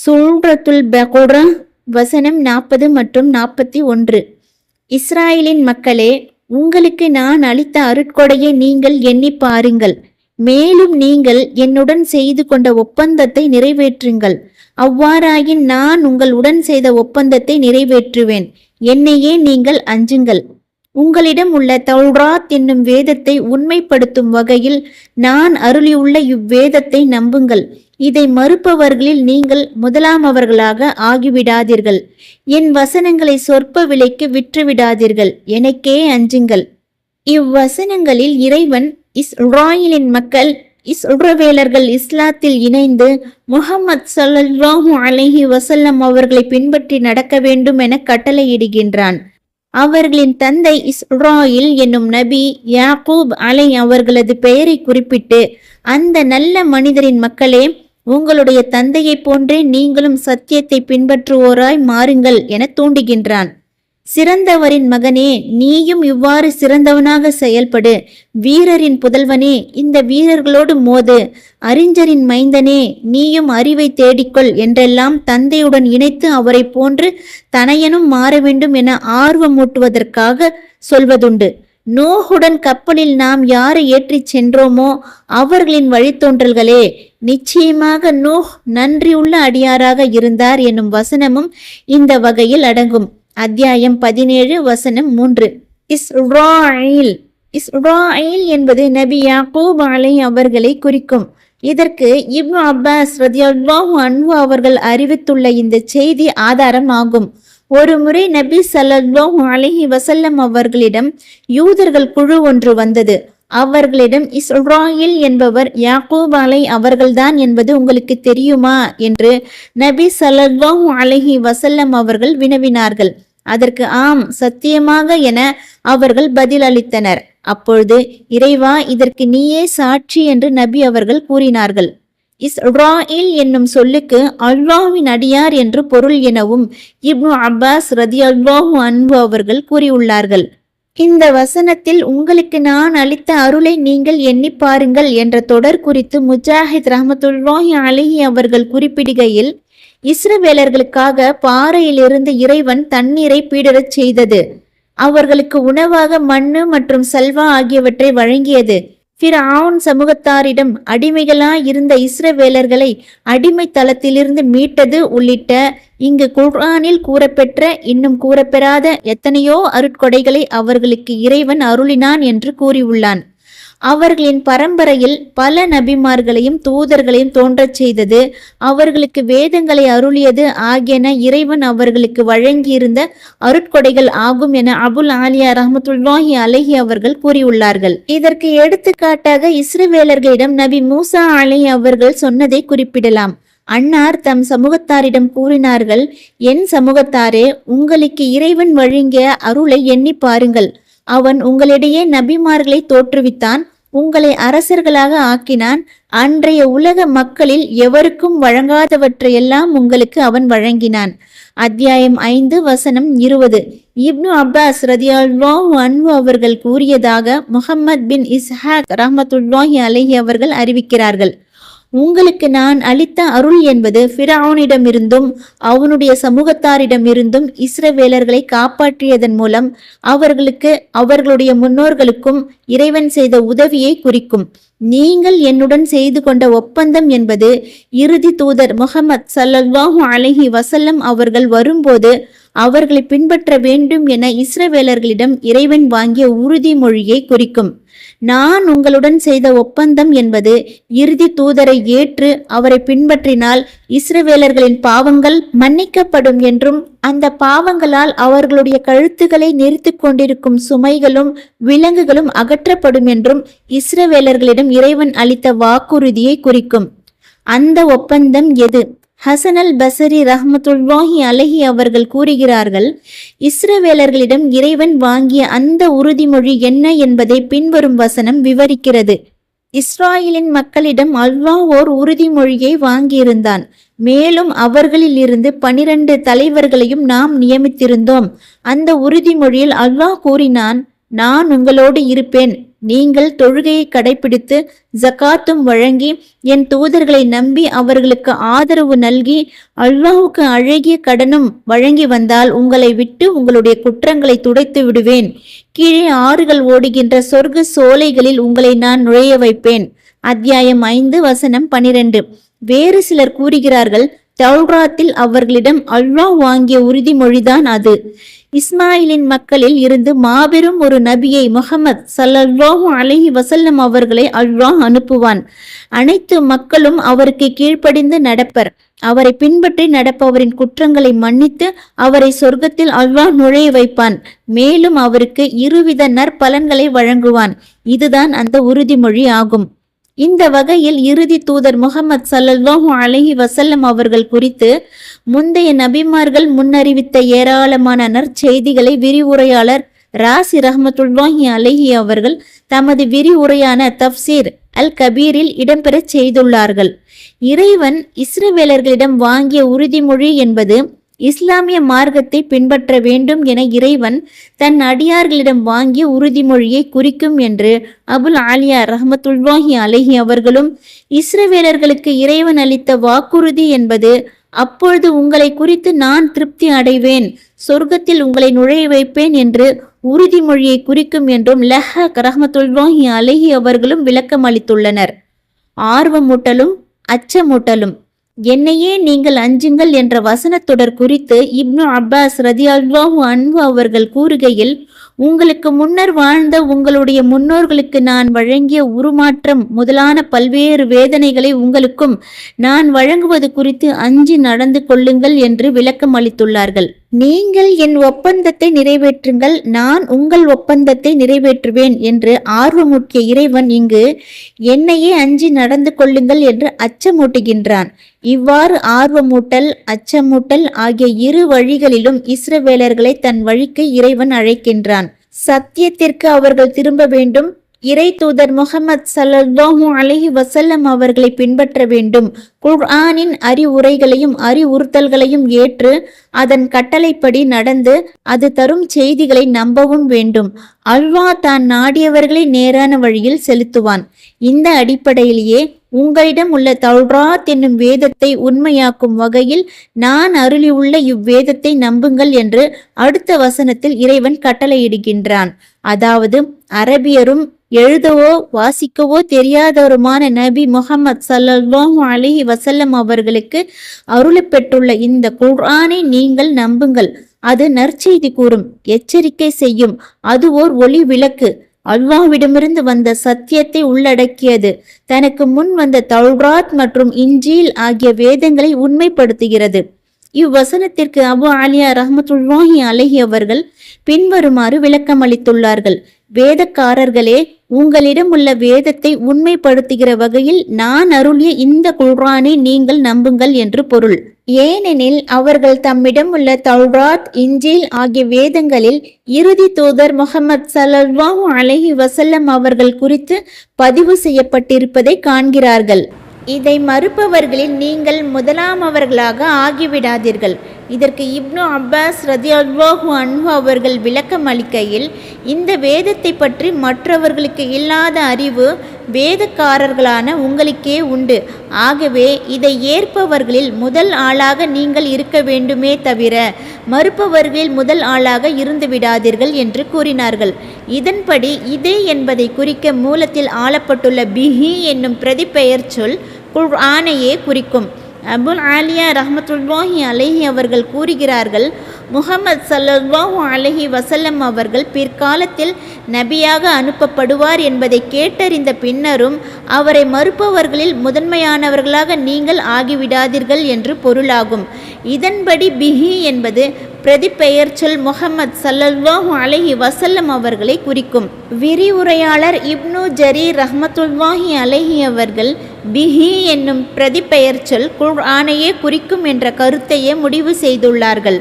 சூழ்ரத்துல் பகுரா வசனம் நாற்பது மற்றும் நாற்பத்தி ஒன்று. இஸ்ராயலின் மக்களே உங்களுக்கு நான் அளித்த அருட்கொடையை நீங்கள் எண்ணி பாருங்கள். மேலும் நீங்கள் என்னுடன் செய்து கொண்ட ஒப்பந்தத்தை நிறைவேற்றுங்கள். அவ்வாறாயின் நான் உங்களுடன் செய்த ஒப்பந்தத்தை நிறைவேற்றுவேன். என்னையே நீங்கள் அஞ்சுங்கள். உங்களிடம் உள்ள தௌராத் என்னும் வேதத்தை உண்மைப்படுத்தும் வகையில் நான் அருளியுள்ள இவ்வேதத்தை நம்புங்கள். இதை மறுப்பவர்களில் நீங்கள் முதலாமவர்களாக ஆகிவிடாதீர்கள். என் வசனங்களை சொற்ப விலைக்கு விற்றுவிடாதீர்கள். எனக்கே அஞ்சுங்கள். இவ்வசனங்களில் இறைவன் இஸ்ராயலின் மக்கள் இஸ்ரவேலர்கள் இஸ்லாத்தில் இணைந்து முகமது ஸல்லல்லாஹு அலஹி வசல்லம் அவர்களை பின்பற்றி நடக்க வேண்டும் என கட்டளையிடுகின்றான். அவர்களின் தந்தை இஸ்ராயில் என்னும் நபி யாக்கூப் அலை அவர்களது பெயரை குறிப்பிட்டு அந்த நல்ல மனிதரின் மக்களே உங்களுடைய தந்தையைப் போன்றே நீங்களும் சத்தியத்தை பின்பற்றுவோராய் மாறுங்கள் என தூண்டுகின்றான். சிறந்தவரின் மகனே நீயும் இவ்வாறு சிறந்தவனாக செயல்படு. வீரரின் புதல்வனே இந்த வீரர்களோடு மோது. அறிஞரின் மைந்தனே நீயும் அறிவை தேடிக்கொள் என்றெல்லாம் தந்தையுடன் இணைத்து அவரை போன்று தனையனும் மாற வேண்டும் என ஆர்வமூட்டுவதற்காக சொல்வதுண்டு. நோகுடன் கப்பலில் நாம் யாரை ஏற்றிச் சென்றோமோ அவர்களின் வழித்தோன்றல்களே. நிச்சயமாக நோஹ் நன்றியுள்ள அடியாராக இருந்தார் என்னும் வசனமும் இந்த வகையில் அடங்கும். அத்தியாயம் பதினேழு வசனம் மூன்று. இஸ்ராயில் இஸ்ராயில் என்பது நபி யாக்கூப் அலை அவர்களை குறிக்கும். இதற்கு இப்னு அப்பாஸ் ரதியாஹு அன்பு அவர்கள் அறிவித்துள்ள இந்த செய்தி ஆதாரம் ஆகும். ஒரு முறை நபி ஸல்லல்லாஹு அலைஹி வசல்லம் அவர்களிடம் யூதர்கள் குழு ஒன்று வந்தது. அவர்களிடம் இஸ்ராயில் என்பவர் யாக்கூப் அலை அவர்கள்தான் என்பது உங்களுக்கு தெரியுமா? என்று நபி ஸல்லல்லாஹு அலஹி வசல்லம் அவர்கள் வினவினார்கள். அதற்கு ஆம் சத்தியமாக என அவர்கள் பதிலளித்தனர். அப்பொழுது இறைவா இதற்கு நீயே சாட்சி என்று நபி அவர்கள் கூறினார்கள். இஸ்ராயில் என்னும் சொல்லுக்கு அல்லாஹ்வின் அடியார் என்று பொருள் எனவும் இப்னு அப்பாஸ் ரதி அல்லாஹு அன்பு அவர்கள் கூறியுள்ளார்கள். இந்த வசனத்தில் உங்களுக்கு நான் அளித்த அருளை நீங்கள் எண்ணி பாருங்கள் என்ற தொடர் குறித்து முஜாஹித் ரஹமத்துல்லாஹி அலிஹி அவர்கள் குறிப்பிடுகையில் இஸ்ரவேலர்களுக்காக பாறையிலிருந்து இறைவன் தண்ணீரை பீடரச் செய்தது. அவர்களுக்கு உணவாக மண்ணு மற்றும் சல்வா ஆகியவற்றை வழங்கியது. ஃபிரவுன் சமூகத்தாரிடம் அடிமைகளாய் இருந்த இஸ்ரவேலர்களை அடிமை தளத்திலிருந்து மீட்டது உள்ளிட்ட இங்கு குர்ஆனில் கூறப்பெற்ற இன்னும் கூறப்பெறாத எத்தனையோ அருட்கொடைகளை அவர்களுக்கு இறைவன் அருளினான் என்று கூறியுள்ளான். அவர்களின் பரம்பரையில் பல நபிமார்களையும் தூதர்களையும் தோன்றச் செய்தது. அவர்களுக்கு வேதங்களை அருளியது ஆகியன இறைவன் அவர்களுக்கு வழங்கியிருந்த அருட்கொடைகள் ஆகும் என அபுல் ஆலியா ரஹமத்துல்லாஹி அலஹி அவர்கள் கூறியுள்ளார்கள். இதற்கு எடுத்துக்காட்டாக இஸ்ரவேலர்களிடம் நபி மூசா அலை அவர்கள் சொன்னதை குறிப்பிடலாம். அன்னார் தம் சமூகத்தாரிடம் கூறினார்கள் என் சமூகத்தாரே உங்களுக்கு இறைவன் வழங்கிய அருளை எண்ணி பாருங்கள். அவன் உங்களிடையே நபிமார்களை தோற்றுவித்தான் உங்களை அரசர்களாக ஆக்கினான். அன்றைய உலக மக்களில் எவருக்கும் வழங்காதவற்றையெல்லாம் உங்களுக்கு அவன் வழங்கினான். அத்தியாயம் ஐந்து வசனம் இருபது. இப்னு அப்பாஸ் ரதியால்வாஹு அன்பு அவர்கள் கூறியதாக முஹம்மத் பின் இஸ்ஹாக் ரஹமத்துல்லாஹி அலஹி அவர்கள் அறிவிக்கிறார்கள். உங்களுக்கு நான் அளித்த அருள் என்பது ஃபிரவுனிடமிருந்தும் அவனுடைய சமூகத்தாரிடமிருந்தும் இஸ்ரவேலர்களை காப்பாற்றியதன் மூலம் அவர்களுக்கு அவர்களுடைய முன்னோர்களுக்கும் இறைவன் செய்த உதவியை குறிக்கும். நீங்கள் என்னுடன் செய்து கொண்ட ஒப்பந்தம் என்பது இறுதி தூதர் முகமது சல்லல்லாஹு அலஹி வசல்லம் அவர்கள் வரும்போது அவர்களை பின்பற்ற வேண்டும் என இஸ்ரவேலர்களிடம் இறைவன் வாங்கிய உறுதிமொழியை குறிக்கும். நான் உங்களுடன் செய்த ஒப்பந்தம் என்பது இறுதி தூதரை ஏற்று அவரை பின்பற்றினால் இஸ்ரவேலர்களின் பாவங்கள் மன்னிக்கப்படும் என்றும் அந்த பாவங்களால் அவர்களுடைய கழுத்துக்களை நெரித்து கொண்டிருக்கும் சுமைகளும் விலங்குகளும் அகற்றப்படும் என்றும் இஸ்ரவேலர்களிடம் இறைவன் அளித்த வாக்குறுதியை குறிக்கும். அந்த ஒப்பந்தம் எது? ஹசன் அல் பசரி ரஹமத்துல்வாஹி அலஹி அவர்கள் கூறுகிறார்கள் இஸ்ரவேலர்களிடம் இறைவன் வாங்கிய அந்த உறுதிமொழி என்ன என்பதை பின்வரும் வசனம் விவரிக்கிறது. இஸ்ராயலின் மக்களிடம் அல்வா ஓர் உறுதிமொழியை வாங்கியிருந்தான். மேலும் அவர்களில் இருந்து பனிரெண்டு தலைவர்களையும் நாம் நியமித்திருந்தோம். அந்த உறுதிமொழியில் அல்வா கூறினான் நான் உங்களோடு இருப்பேன். நீங்கள் தொழுகையை கடைபிடித்து ஜகாத்தும் வழங்கி என் தூதர்களை நம்பி அவர்களுக்கு ஆதரவு நல்கி அல்லாஹுக்கு அழகிய கடனும் வழங்கி வந்தால் உங்களை விட்டு உங்களுடைய குற்றங்களை துடைத்து விடுவேன். கீழே ஆறுகள் ஓடுகின்ற சொர்க்க சோலைகளில் உங்களை நான் நுழைய வைப்பேன். அத்தியாயம் ஐந்து வசனம் பனிரெண்டு. வேறு சிலர் கூறுகிறார்கள் தௌராத்தில் அவர்களிடம் அல்லாஹ் வாங்கிய உறுதிமொழிதான் அது. இஸ்மாயிலின் மக்களில் இருந்து மாபெரும் ஒரு நபியை முகமது சல்லல்லாஹு அலஹி வசல்லம் அவர்களை அல்லாஹ் அனுப்புவான். அனைத்து மக்களும் அவருக்கு கீழ்ப்படிந்து நடப்பர். அவரை பின்பற்றி நடப்பவரின் குற்றங்களை மன்னித்து அவரை சொர்க்கத்தில் அல்லாஹ் நுழைய வைப்பான். மேலும் அவருக்கு இருவித நற்பலன்களை வழங்குவான். இதுதான் அந்த உறுதிமொழி ஆகும். இந்த வகையில் இறுதி தூதர் முகமது சல்லல்லாஹு அலஹி வசல்லம் அவர்கள் குறித்து முந்தைய நபிமார்கள் முன்னறிவித்த ஏராளமான நற்செய்திகளை விரிவுரையாளர் ராசி ரஹமத்துல்லாஹி அலஹி அவர்கள் தமது விரிவுரையான தப்சீர் அல் கபீரில் இடம்பெறச் செய்துள்ளார்கள். இறைவன் இஸ்ரவேலர்களிடம் வாங்கிய உறுதிமொழி என்பது இஸ்லாமிய மார்க்கத்தை பின்பற்ற வேண்டும் என இறைவன் தன் அடியார்களிடம் வாங்கிய உறுதிமொழியை குறிக்கும் என்று அபுல் ஆலியா ரஹமத்துல்வாஹி அலஹி அவர்களும் இஸ்ரவேலர்களுக்கு இறைவன் அளித்த வாக்குறுதி என்பது அப்பொழுது உங்களை குறித்து நான் திருப்தி அடைவேன் சொர்க்கத்தில் உங்களை நுழைய வைப்பேன் என்று உறுதிமொழியை குறிக்கும் என்றும் லஹக் ரஹமத்துல்வாஹி அலஹி அவர்களும் விளக்கம் அளித்துள்ளனர் ஆர்வமூட்டலும் அச்சமூட்டலும் என்னையே நீங்கள் அஞ்சுங்கள் என்ற வசனத்தொடர் குறித்து இப்னு அப்பாஸ் ரதி அல்வாஹு அன்பு அவர்கள் கூறுகையில் உங்களுக்கு முன்னர் வாழ்ந்த உங்களுடைய முன்னோர்களுக்கு நான் வழங்கிய உருமாற்றம் முதலான பல்வேறு வேதனைகளை உங்களுக்கும் நான் வழங்குவது குறித்து அஞ்சி நடந்து கொள்ளுங்கள் என்று விளக்கம் அளித்துள்ளார்கள் நீங்கள் என் ஒப்பந்தத்தை நிறைவேற்றுங்கள் நான் உங்கள் ஒப்பந்தத்தை நிறைவேற்றுவேன் என்று ஆர்வமூட்டிய இறைவன் இங்கு என்னையே அஞ்சி நடந்து கொள்ளுங்கள் என்று அச்சமூட்டுகின்றான். இவ்வாறு ஆர்வமூட்டல் அச்சமூட்டல் ஆகிய இரு வழிகளிலும் இஸ்ரவேலர்களை தன் வழிக்கு இறைவன் அழைக்கின்றான். சத்தியத்திற்கு அவர்கள் திரும்ப வேண்டும். இறை தூதர் முகமது சல்லல்லாஹு அலைஹி வசல்லம் அவர்களை பின்பற்ற வேண்டும். குர்ஆனின் அறிவுரைகளையும் அறிவுறுத்தல்களையும் ஏற்று அதன் கட்டளைப்படி நடந்து அது தரும் செய்திகளை நம்பவும் வேண்டும். அல்வா தான் நாடியவர்களை நேரான வழியில் செலுத்துவான். இந்த அடிப்படையிலேயே உங்களிடம் உள்ள தௌராத் என்னும் வேதத்தை உண்மையாக்கும் வகையில் நான் அருளியுள்ள இவ்வேதத்தை நம்புங்கள் என்று அடுத்த வசனத்தில் இறைவன் கட்டளையிடுகின்றான். அதாவது அரபியரும் எழுதவோ வாசிக்கவோ தெரியாதவருமான நபி முகமது சல்லாஹூ அலைஹி வசல்லம் அவர்களுக்கு அருளப்பெற்றுள்ள இந்த குர்ஆனை நீங்கள் நம்புங்கள். அது நற்செய்தி கூறும் எச்சரிக்கை செய்யும். அது ஓர் ஒளி விளக்கு. அல்வாவிடமிருந்து வந்த சத்தியத்தை உள்ளடக்கியது. தனக்கு முன் வந்த தௌராத் மற்றும் இஞ்சீல் ஆகிய வேதங்களை உண்மைப்படுத்துகிறது. இவ்வசனத்திற்கு அபு அலியா ரஹமத்துல்லாஹி அலஹி அவர்கள் பின்வருமாறு விளக்கம் அளித்துள்ளார்கள் வேதக்காரர்களே உங்களிடம் உள்ள வேதத்தை உண்மைப்படுத்துகிற வகையில் நான் அருளிய இந்த குர்ஆனை நீங்கள் நம்புங்கள் என்று பொருள். ஏனெனில் அவர்கள் தம்மிடம் உள்ள தௌராத் இஞ்சில் ஆகிய வேதங்களில் இறுதி தூதர் முகமது சல்லல்லாஹு அலஹி வசல்லம் அவர்கள் குறித்து பதிவு செய்யப்பட்டிருப்பதை காண்கிறார்கள். இதை மறுப்பவர்களில் நீங்கள் முதலாமவர்களாக ஆகிவிடாதீர்கள். இதற்கு இப்னு அப்பாஸ் ரதி அல்வாஹு அன்ஹு அவர்கள் விளக்கம் அளிக்கையில் இந்த வேதத்தை பற்றி மற்றவர்களுக்கு இல்லாத அறிவு வேதக்காரர்களான உங்களுக்கே உண்டு. ஆகவே இதை ஏற்பவர்களில் முதல் ஆளாக நீங்கள் இருக்க வேண்டுமே தவிர மறுப்பவர்களில் முதல் ஆளாக இருந்து விடாதீர்கள் என்று கூறினார்கள். இதன்படி இதே என்பதை குறிக்க மூலத்தில் ஆளப்பட்டுள்ள பிஹி என்னும் பிரதிப்பெயர் சொல் குர்ஆனையே குறிக்கும். அபுல் ஆலியா ரஹமத்துல்லாஹி அலைஹி அவர்கள் கூறுகிறார்கள் முகமது சல்லல்லாஹு அலைஹி வசல்லம் அவர்கள் பிற்காலத்தில் நபியாக அனுப்பப்படுவார் என்பதை கேட்டறிந்த பின்னரும் அவரை மறுப்பவர்களில் முதன்மையானவர்களாக நீங்கள் ஆகிவிடாதீர்கள் என்று பொருளாகும். இதன்படி பிஹி என்பது பிரதிப்பெயர்ச்சொல் முகமது சல்லல்லாஹு அலஹி வசல்லம் அவர்களை குறிக்கும். விரிவுரையாளர் இப்னு ஜரீர் ரஹமத்துல்லாஹி அலஹி அவர்கள் பிஹி என்னும் பிரதிப்பெயர்ச்சொல் குர்ஆனையே குறிக்கும் என்ற கருத்தையே முடிவு செய்துள்ளார்கள்.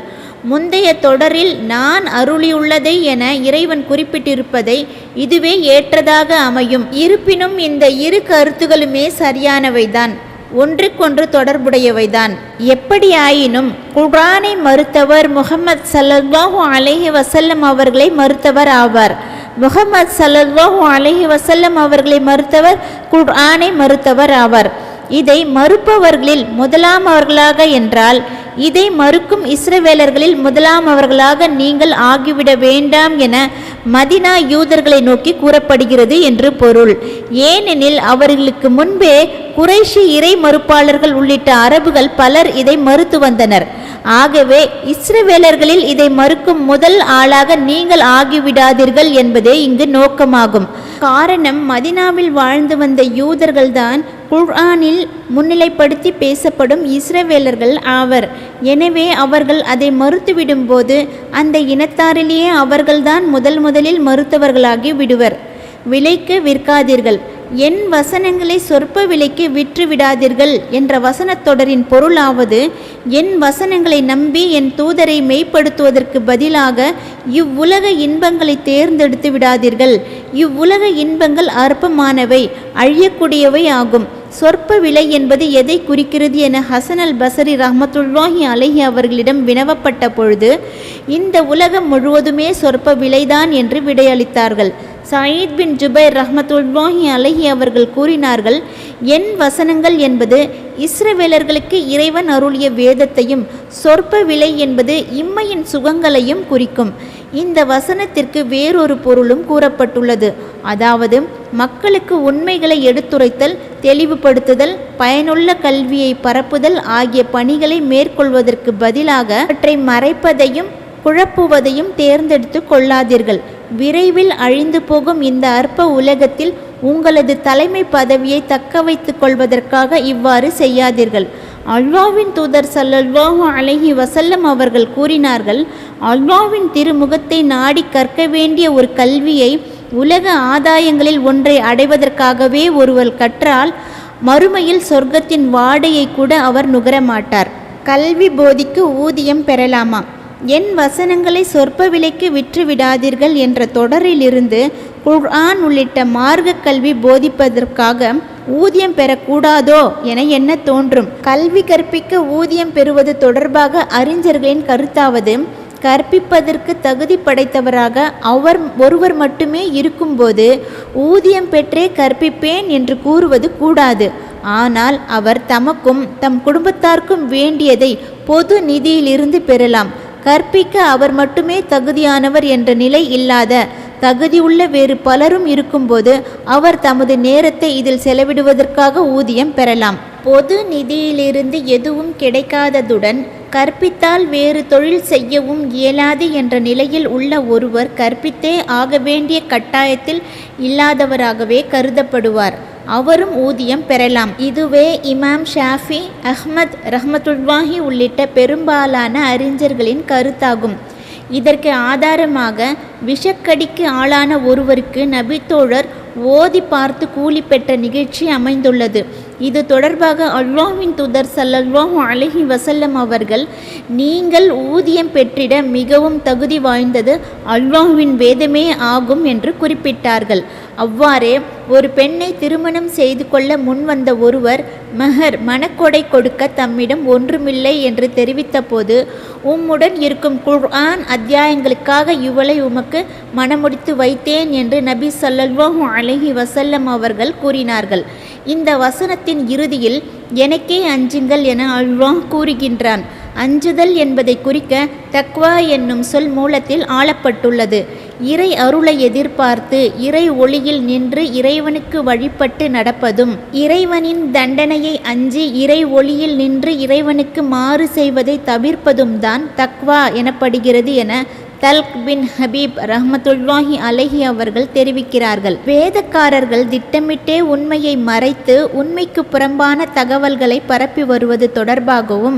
முந்தைய தொடரில் நான் அருளியுள்ளதை என இறைவன் குறிப்பிட்டிருப்பதை இதுவே ஏற்றதாக அமையும். இருப்பினும் இந்த இரு கருத்துகளுமே சரியானவைதான். ஒன்றுக்கொன்று தொடர்புடையவைதான். எப்படியாயினும் குர்ஆனை மறுத்தவர் முகமது சல்லல்லாஹு அலைஹி வசல்லம் அவர்களை மறுத்தவர் ஆவார். முகமது ஸல்லல்லாஹு அலைஹி வசல்லம் அவர்களை மறுத்தவர் குர்ஆனை மறுத்தவர் ஆவார். இதை மறுப்பவர்களில் முதலாம் அவர்களாக என்றால் இதை மறுக்கும் இஸ்ரவேலர்களில் முதலாம் அவர்களாக நீங்கள் ஆகிவிட வேண்டாம் என மதினா யூதர்களை நோக்கி கூறப்படுகிறது என்று பொருள். ஏனெனில் அவர்களுக்கு முன்பே குறைஷி இறை மறுப்பாளர்கள் உள்ளிட்ட அரபுகள் பலர் இதை மறுத்து வந்தனர். ஆகவே இஸ்ரவேலர்களில் இதை மறுக்கும் முதல் ஆளாக நீங்கள் ஆகிவிடாதீர்கள் என்பதே இங்கு நோக்கமாகும். காரணம் மதினாவில் வாழ்ந்து வந்த யூதர்கள்தான் குர்ஆனில் முன்னிலைப்படுத்தி பேசப்படும் இஸ்ரவேலர்கள் ஆவர். எனவே அவர்கள் அதை மறுத்துவிடும்போது அந்த இனத்தாரிலேயே அவர்கள்தான் முதல் முதலில் மறுத்தவர்களாகி விடுவர். விலைக்கு விற்காதீர்கள். என் வசனங்களை சொற்ப விலைக்கு விற்று விடாதீர்கள் என்ற வசனத் தொடரின் பொருளாவது என் வசனங்களை நம்பி என் தூதரை மெய்ப்படுத்துவதற்கு பதிலாக இவ்வுலக இன்பங்களை தேர்ந்தெடுத்து விடாதீர்கள். இவ்வுலக இன்பங்கள் அற்பமானவை அழியக்கூடியவை ஆகும். சொற்ப விலை என்பது எதை குறிக்கிறது என ஹசன் அல் பசரி ரஹமத்துல்லாஹி அலஹி அவர்களிடம் வினவப்பட்ட பொழுது இந்த உலகம் முழுவதுமே சொற்ப விலைதான் என்று விடையளித்தார்கள். சயீத் பின் ஜுபைர் ரஹமத்துல்லாஹி அலஹி அவர்கள் கூறினார்கள் என் வசனங்கள் என்பது இஸ்ரவேலர்களுக்கு இறைவன் அருளிய வேதத்தையும் சொற்ப விலை என்பது இம்மையின் சுகங்களையும் குறிக்கும். இந்த வசனத்திற்கு வேறொரு பொருளும் கூறப்பட்டுள்ளது. அதாவது மக்களுக்கு உண்மைகளை எடுத்துரைத்தல் தெளிவுபடுத்துதல் பயனுள்ள கல்வியை பரப்புதல் ஆகிய பணிகளை மேற்கொள்வதற்கு பதிலாக அவற்றை மறைப்பதையும் குழப்புவதையும் தேர்ந்தெடுத்து கொள்ளாதீர்கள். விரைவில் அழிந்து போகும் இந்த அற்ப உலகத்தில் உங்களது தலைமை பதவியை தக்க வைத்துக் கொள்வதற்காக இவ்வாறு செய்யாதீர்கள். அல்வாவின் தூதர் சல்லல்வாஹு அழகி வசல்லம் அவர்கள் கூறினார்கள் அல்வாவின் திருமுகத்தை நாடி கற்க வேண்டிய ஒரு கல்வியை உலக ஆதாயங்களில் ஒன்றை அடைவதற்காகவே ஒருவர் கற்றால் மறுமையில் சொர்க்கத்தின் வாடையை கூட அவர் நுகரமாட்டார். கல்வி போதிக்கு ஊதியம் பெறலாமா? என் வசனங்களை சொற்ப விலைக்கு விற்று விடாதீர்கள் என்ற தொடரிலிருந்து குர்ஆன் உள்ளிட்ட மார்க்க கல்வி போதிப்பதற்காக ஊதியம் பெறக்கூடாதோ என என்ன தோன்றும்? கல்வி கற்பிக்க ஊதியம் பெறுவது தொடர்பாக அறிஞர்களின் கருத்தாவது கற்பிப்பதற்கு தகுதி படைத்தவராக அவர் ஒருவர் மட்டுமே இருக்கும்போது ஊதியம் பெற்றே கற்பிப்பேன் என்று கூறுவது கூடாது. ஆனால் அவர் தமக்கும் தம் குடும்பத்தார்க்கும் வேண்டியதை பொது நிதியிலிருந்து பெறலாம். கற்பிக்க அவர் மட்டுமே தகுதியானவர் என்ற நிலை இல்லாத தகுதியுள்ள வேறு பலரும் இருக்கும்போது அவர் தமது நேரத்தை இதில் செலவிடுவதற்காக ஊதியம் பெறலாம். பொது நிதியிலிருந்து எதுவும் கிடைக்காததுடன் கற்பித்தால் வேறு தொழில் செய்யவும் இயலாது என்ற நிலையில் உள்ள ஒருவர் கற்பித்தே ஆக வேண்டிய கட்டாயத்தில் இல்லாதவராகவே கருதப்படுவார். அவரும் ஊதியம் பெறலாம். இதுவே இமாம் ஷாஃபி அஹ்மத் ரஹமத்துல்வாஹி உள்ளிட்ட பெரும்பாலான அறிஞர்களின் கருத்தாகும். இதற்கு ஆதாரமாக விஷக்கடிக்கு ஆளான ஒருவருக்கு நபித்தோழர் ஓதி பார்த்து கூலி பெற்ற நிகழ்ச்சி அமைந்துள்ளது. இது தொடர்பாக அல்வாஹின் தூதர் சல்லல்வாஹு அலஹி வசல்லம் அவர்கள் நீங்கள் ஊதியம் பெற்றிட மிகவும் தகுதி வாய்ந்தது அல்வாஹுவின் வேதமே ஆகும் என்று குறிப்பிட்டார்கள். அவ்வாறே ஒரு பெண்ணை திருமணம் செய்து கொள்ள முன்வந்த ஒருவர் மெஹர் மணக்கொடை கொடுக்க தம்மிடம் ஒன்றுமில்லை என்று தெரிவித்தபோது உம்முடன் இருக்கும் குர்ஆன் அத்தியாயங்களுக்காக இவளை உமக்கு மணமுடித்து வைத்தேன் என்று நபி ஸல்லல்லாஹு அலஹி வசல்லம் அவர்கள் கூறினார்கள். இந்த வசனத்தின் இறுதியில் எனக்கே அஞ்சுங்கள் என அல்வாஹ் கூறுகின்றான். அஞ்சுதல் என்பதை குறிக்க தக்வா என்னும் சொல் மூலத்தில் ஆளப்பட்டுள்ளது. இறை அருளை எதிர்பார்த்து இறை ஒளியில் நின்று இறைவனுக்கு வழிபட்டு நடப்பதும் இறைவனின் தண்டனையை அஞ்சி இறை ஒளியில் நின்று இறைவனுக்கு மாறு செய்வதை தவிர்ப்பதும் தான் தக்வா எனப்படுகிறது என தல்க் பின் ஹபீப் ரஹமத்துல்லாஹி அலஹி அவர்கள் தெரிவிக்கிறார்கள். வேதக்காரர்கள் திட்டமிட்டே உண்மையை மறைத்து உண்மைக்கு புறம்பான தகவல்களை பரப்பி வருவது தொடர்பாகவும்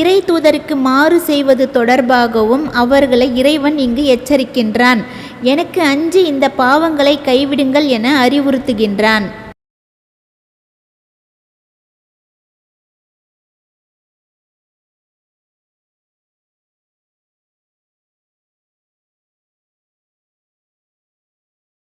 இறை தூதருக்கு மாறு செய்வது தொடர்பாகவும் அவர்களை இறைவன் இங்கு எச்சரிக்கின்றான். எனக்கு அஞ்சு இந்த பாவங்களை கைவிடுங்கள் என அறிவுறுத்துகின்றான்.